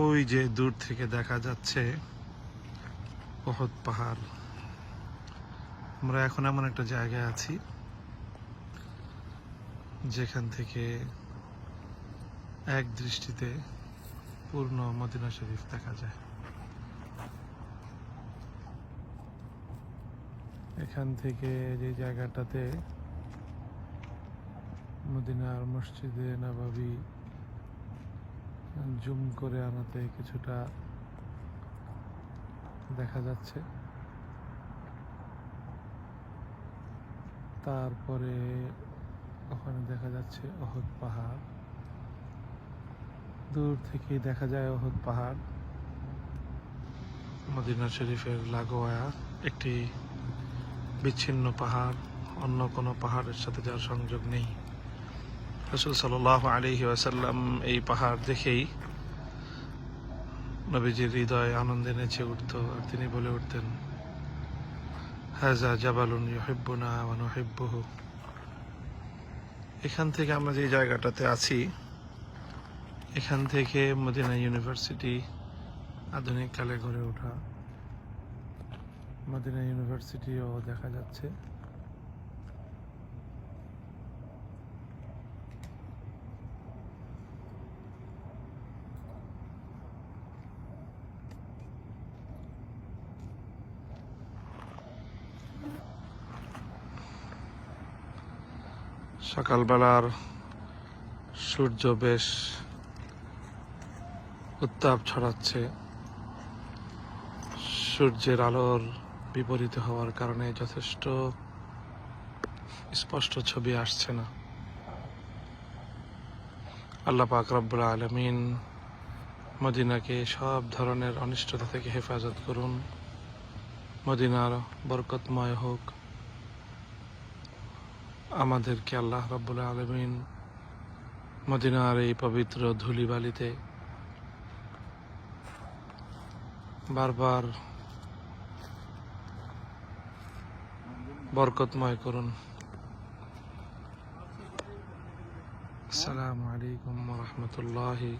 ওই যে দূর থেকে দেখা যাচ্ছে বহুত পাহাড়। আমরা এখন এমন একটা জায়গায় আছি, যেখান থেকে এক দৃষ্টিতে পূর্ণ মদিনা শরীফ দেখা যায়। এখান থেকে যে জায়গাটাতে মদিনার মসজিদে নবাবী জুম করে আনাতে কিছুটা দেখা যাচ্ছে। তারপরে ওখানে দেখা যাচ্ছে অহদ পাহাড়। দূর থেকেই দেখা যায় অহদ পাহাড়। মদিনা শরীফের লাগোয়া একটি বিচ্ছিন্ন পাহাড়। অন্য কোনো পাহাড়ের সাথে যার সংযোগ নেই। রসুল সাল্লাহ আলহি ওয়াসাল্লাম এই পাহাড় দেখেই নবীজির হৃদয় আনন্দে নেচে উঠত আর তিনি বলে উঠতেন হাজা জাবালুন নুহিব্বুহু। এখান থেকে আমরা যে জায়গাটাতে আছি, এখান থেকে মদিনা ইউনিভার্সিটি আধুনিক কালে গড়ে ওঠা মদিনা ইউনিভার্সিটিও দেখা যাচ্ছে। সকালবেলার সূর্য বেশ উত্তাপ ছড়াচ্ছে। সূর্যের আলোর বিপরীত হওয়ার কারণে যথেষ্ট স্পষ্ট ছবি আসছে না। আল্লাহ পাক রব্বুল আলমিন মদিনাকে সব ধরনের অনিষ্টতা থেকে হেফাজত করুন। মদিনার বরকতময় হোক। আমাদেরকে আল্লাহ রব্বুল আলমিন মদিনার এই পবিত্র ধুলিবালিতে বারবার বরকতময় করুন। আসসালামু আলাইকুম রহমতুল্লাহি